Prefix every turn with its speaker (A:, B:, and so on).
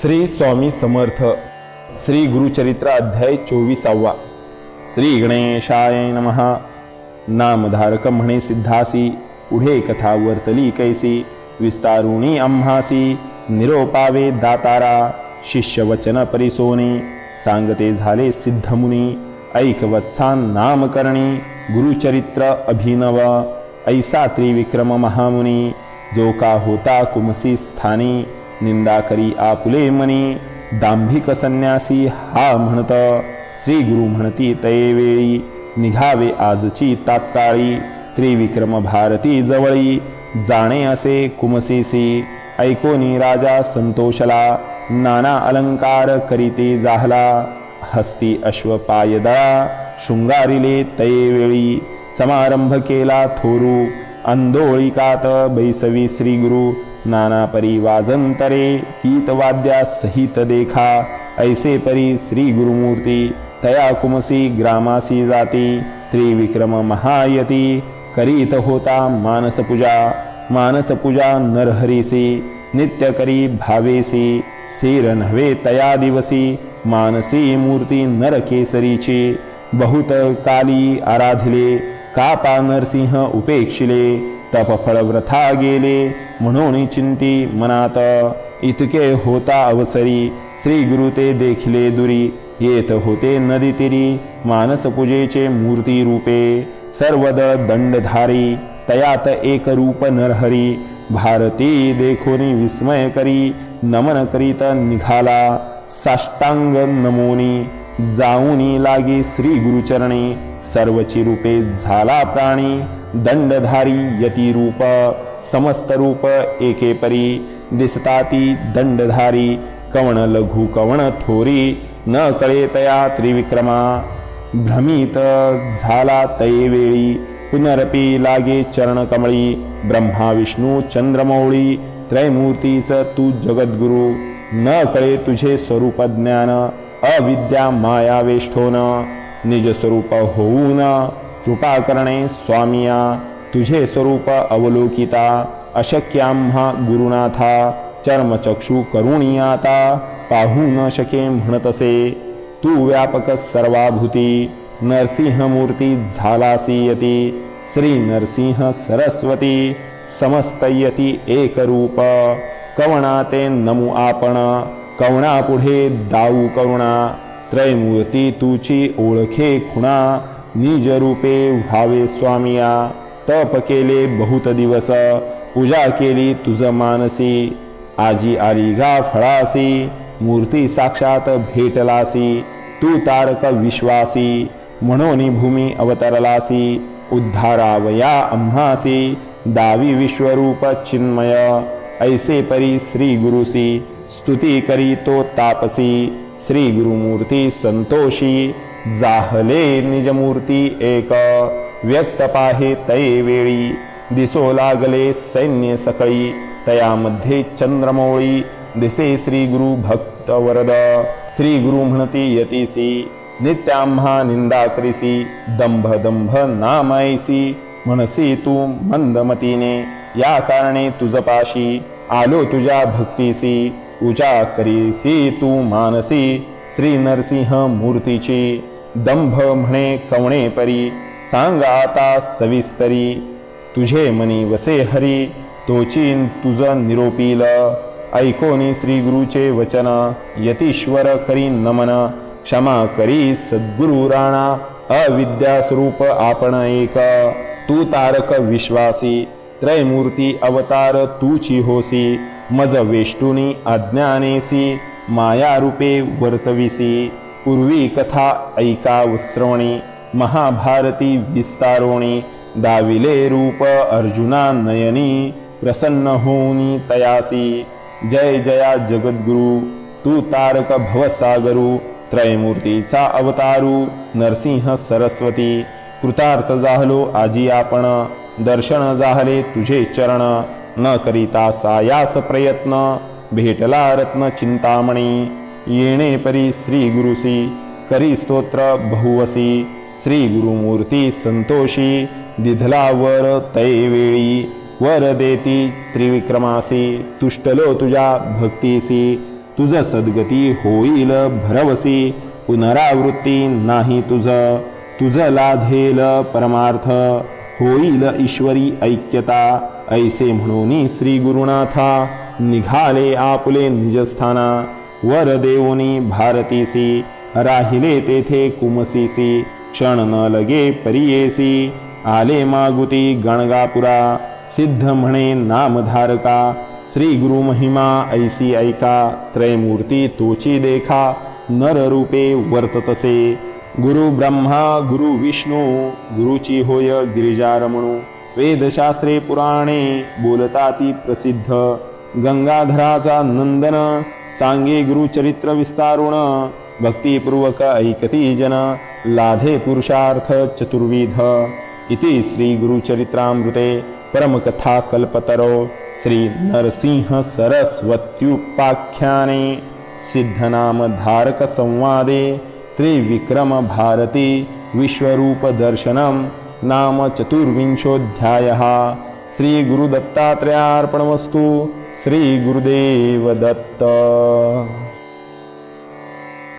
A: श्री स्वामी समर्थ श्री गुरुचरित्र अध्याय चोवीसावा. श्री गणेशाय नमः. नामधारक म्हणे सिद्धासी पुढे कथा वर्तली कैसी विस्तारुणी आम्हासी निरोपावे दातारा शिष्यवचन परिसोनी सांगते झाले सिद्धमुनी ऐकवत्सान नामकरणी गुरुचरित्र अभिनव ऐसा त्रिविक्रम महामुनी जो का होता कुमसी स्थानी निंदा करी आपुले मनी दांभिक संन्यासी हा म्हणत श्री गुरु म्हणती तये वेळी निघावे आजची तात्काळी त्रिविक्रम भारती जवळी जाणे असे कुमसीसी ऐकोनी राजा संतोषला नाना अलंकार करीते जाहला हस्ती अश्व पायदळा शृंगारिले तयेवेळी समारंभ केला थोरू अंधोळिकात बैसवी श्रीगुरु नाना परी वाजंतरे गीतवाद्या सहित देखा ऐसे परी श्री गुरुमूर्ती तया कुमसी ग्रामासी जाती त्रिविक्रम महायती करीत होता मानसपूजा मानसपूजा नरहरीसी नित्य करी भावेसी स्थिर नव्हे तया दिवसी मानसी मूर्ती नरकेसरीची बहुत काली आराधिले कापा नरसिंह उपेक्षिले तपफळ व्रथा गेले म्हणून चिंती मनात इतके होता अवसरी श्री गुरु ते देखिले दुरी येत होते नदी तिरी मानस पूजेचे मूर्ती रूपे सर्वद दंडधारी तयात एक रूप नरहरी भारती देखोनी विस्मय करी नमन करीत निघाला साष्टांग नमोनी जाऊनी लागी श्री गुरुचरणी सर्वची रूपे झाला प्राणी दंडधारी यती रूप समस्त रूप एके परी दिसताती दंडधारी कवण लघु कवण थोरी न कळे तया त्रिविक्रमा। भ्रमित झाला तये वेळी पुनरपी लागे चरणकमळी ब्रह्मा विष्णू चंद्रमौळी त्रयमूर्तीच तू जगद्गुरु। न कळे तुझे स्वरूप ज्ञान अविद्या माया वेष्ठोन निज स्वरूप होऊन कृपा करणे स्वामिया। तुझे स्वरूप अवलोकिता अशक्याम्हा गुरुनाथा चर्मचक्षु करुणीयाता पाहू न शके म्हणतसे तू व्यापक सर्वाभूती नरसिंहमूर्ती झालासी यती श्री नरसिंह सरस्वती समस्तयती एकरूप कवणा नमु आपण कवणापुढे दाऊ करुणा त्रयमूर्ती तुची ओळखे खुणा निजरूपे व्हावे स्वामिया। तप केले बहुत दिवस पूजा केली तुझ मानसी आजी आली गा फळासी मूर्ती साक्षात भेटलासी तू तारक विश्वासी म्हणून भूमी अवतरलासी उद्धारावया अम्हासी दावी विश्वरूप चिन्मय ऐसे परी श्री गुरुसी स्तुती करी तो तापसी श्री गुरुमूर्ती संतोषी जाहले निजमूर्ती एक। व्यक्त पाहे तये वेळी. दिसो लागले सैन्य सकळी. तयामध्ये चंद्रमौळी. दिसे श्री गुरु भक्त वरद. श्री गुरु म्हणती यतीसी. नित्याम्हा निंदा करीसी. दंभ दंभ नामायसी. म्हणसी तू मंदमतीने. या कारणे तुझपाशी आलो तुझ्या भक्तीसी. पूजा करीसी तू मानसी. श्री नरसिंह मूर्तीची. दंभ म्हणे कवणे परी. सांग आता सविस्तरी तुझे मनी वसे हरी तोचीन तुझ निरोपील. ऐकोनी श्री गुरुचे वचन यतीश्वर करी नमन क्षमा करी सद्गुरु राणा अविद्या स्वरूप आपण एक. तू तारक विश्वासी त्रयमूर्ती अवतार तूची होसी मज वेष्टुनी अज्ञानेसी माया रूपे वर्तविसी. पूर्वी कथा ऐका श्रवणी महाभारती विस्तारोणी दाविले रूप अर्जुना नयनी प्रसन्न होनी तयासी। जय जया जगद्गुरु तू तारक भवसागरू त्रयमूर्तीचा अवतारू नरसिंह सरस्वती। कृतार्थ जाहलो आजी आपण दर्शन जाहले तुझे चरण। न करिता सायास प्रयत्न भेटला रत्न चिंतामणी। येणे परी श्री गुरुसी करी स्तोत्र बहुवसी। श्री गुरुमूर्ती संतोषी दिधलावर तैवेळी वेळी वर देती त्रिविक्रमासी तुष्टलो तुझ्या भक्तीसी तुझ सद्गती होईल भरवसी पुनरावृत्ती नाही तुझ तुझ लाधेल परमार्थ होईल ईश्वरी ऐक्यता ऐसे म्हणून श्री गुरुनाथा निघाले आपुले निजस्थाना वर देवोनी भारतीसी राहिले तेथे कुमसीसी क्षण न लगे परियेसी। आले मागुती गणगापुरा। सिद्ध म्हणे नामधारका। श्री गुरु महिमा ऐसी ऐका। त्रयमूर्ती तोची देखा। नर रूपे वर्ततसे गुरु ब्रह्मा गुरु विष्णू। गुरुची होय गिरिजारमणु। वेदशास्त्रे पुराणे बोलताती प्रसिद्ध। गंगाधराचा नंदन। सांगे गुरुचरित्र विस्तारुण। भक्तिपूर्वक ऐकति जन लाधे पुरुषार्थचतुर्विध इति श्रीगुरुचरित्रामृते परमकथाकल्पतरो श्रीनृसिंहसरस्वत्युपाख्याने सिद्धनामधारकसंवादे त्रिविक्रमभारतीविश्वरूपदर्शनं नाम चतुर्विंशोऽध्यायः। श्रीगुरुदत्तात्रयार्पणमस्तु श्रीगुरुदेवदत्त।